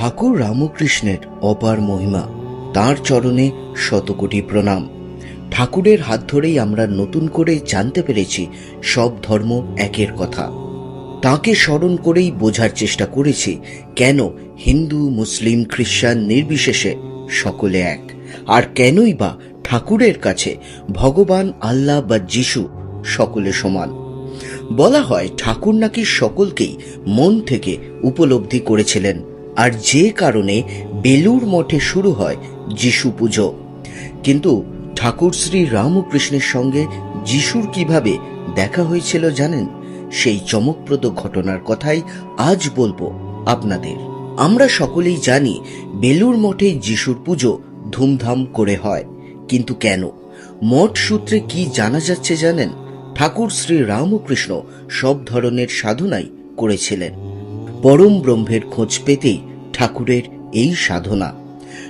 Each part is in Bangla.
ঠাকুর রামকৃষ্ণের অপার মহিমা, তার চরণে শতকোটি প্রণাম। ঠাকুরের হাত ধরেই আমরা নতুন করে জানতে পেরেছি সব ধর্ম একের কথা। তাকে স্মরণ করেই বোঝার চেষ্টা করেছি, কেন হিন্দু, মুসলিম, খ্রিস্টান নির্বিশেষে সকলে এক? আর কেনই বা ঠাকুরের কাছে ভগবান আল্লাহ বা যিশু সকলে সমান? বলা হয় ঠাকুর নাকি সকলকেই মন থেকে উপলব্ধি করেছিলেন। আর যে কারণে বেলুর মঠে শুরু হয় যিশু পুজো। কিন্তু ঠাকুর শ্রী রামকৃষ্ণের সঙ্গে যিশুর কীভাবে দেখা হয়েছিল জানেন? সেই চমকপ্রদ ঘটনার কথাই আজ বলব আপনাদের। আমরা সকলেই জানি বেলুর মঠে যিশুর পুজো ধুমধাম করে হয়। কিন্তু কেন? মঠ সূত্রে কি জানা যাচ্ছে জানেন? ঠাকুর শ্রী রামকৃষ্ণ সব ধরনের সাধনাই করেছিলেন। পরম ব্রহ্মের খোঁজ পেতেই ঠাকুরের এই সাধনা।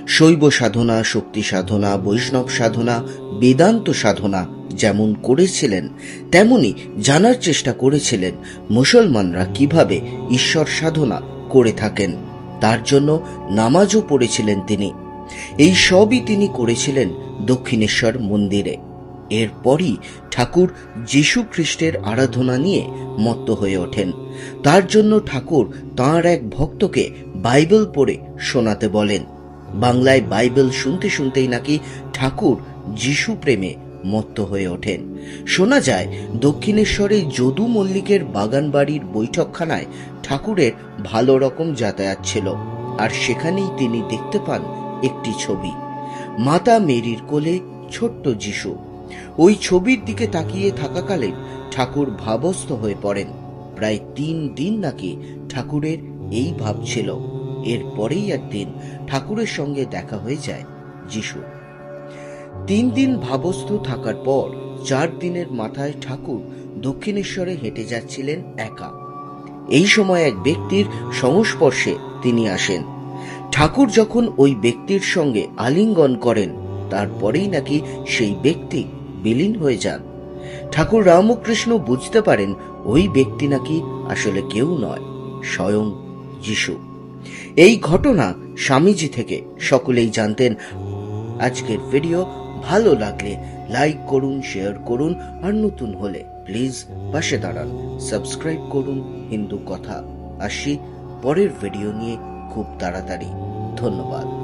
শৈব সাধনা, শক্তি সাধনা, বৈষ্ণব সাধনা, বেদান্ত সাধনা যেমন করেছিলেন, তেমনি জানার চেষ্টা করেছিলেন মুসলমানরা কীভাবে ঈশ্বর সাধনা করে থাকেন। তার জন্য নামাজও পড়েছিলেন তিনি। এই সবই তিনি করেছিলেন দক্ষিণেশ্বর মন্দিরে। এরপরই ঠাকুর যীশু খ্রিস্টের আরাধনা নিয়ে মত্ত হয়ে ওঠেন। তার জন্য ঠাকুর তাঁর এক ভক্তকে বাইবেল পড়ে শোনাতে বলেন। বাংলায় বাইবেল শুনতে শুনতেই নাকি ঠাকুর যিশু প্রেমে মত্ত হয়ে ওঠেন। শোনা যায়, দক্ষিণেশ্বরে যদু মল্লিকের বাগান বাড়ির বৈঠকখানায় ঠাকুরের ভালো রকম যাতায়াত ছিল, আর সেখানেই তিনি দেখতে পান একটি ছবি। মাতা মেরির কোলে ছোট্ট যিশু। ওই ছবির দিকে তাকিয়ে থাকাকালে ঠাকুর ভাবস্থ হয়ে পড়েন। প্রায় তিন দিন নাকি ঠাকুরের এই ভাব ছিল। এরপরেই একদিন ঠাকুরের সঙ্গে দেখা হয়ে যায় যিশু। তিন দিন ভাবস্থ থাকার পর চার দিনের মাথায় ঠাকুর দক্ষিণেশ্বরে হেঁটে যাচ্ছিলেন একা। এই সময় এক ব্যক্তির সংস্পর্শে তিনি আসেন। ঠাকুর যখন ওই ব্যক্তির সঙ্গে আলিঙ্গন করেন, তারপরেই নাকি সেই ব্যক্তি বিলীন হয়ে যান। ঠাকুর রামকৃষ্ণ বুঝতে পারেন ওই ব্যক্তি নাকি আসলে কেউ নয়, স্বয়ং যিশু। এই ঘটনা স্বামীজি থেকে সকলেই জানতেন। আজকের ভিডিও ভালো লাগলে লাইক করুন, শেয়ার করুন, আর নতুন হলে প্লিজ পাশে দাঁড়ান। সাবস্ক্রাইব করুন হিন্দু কথা। আসি পরের ভিডিও নিয়ে খুব তাড়াতাড়ি। ধন্যবাদ।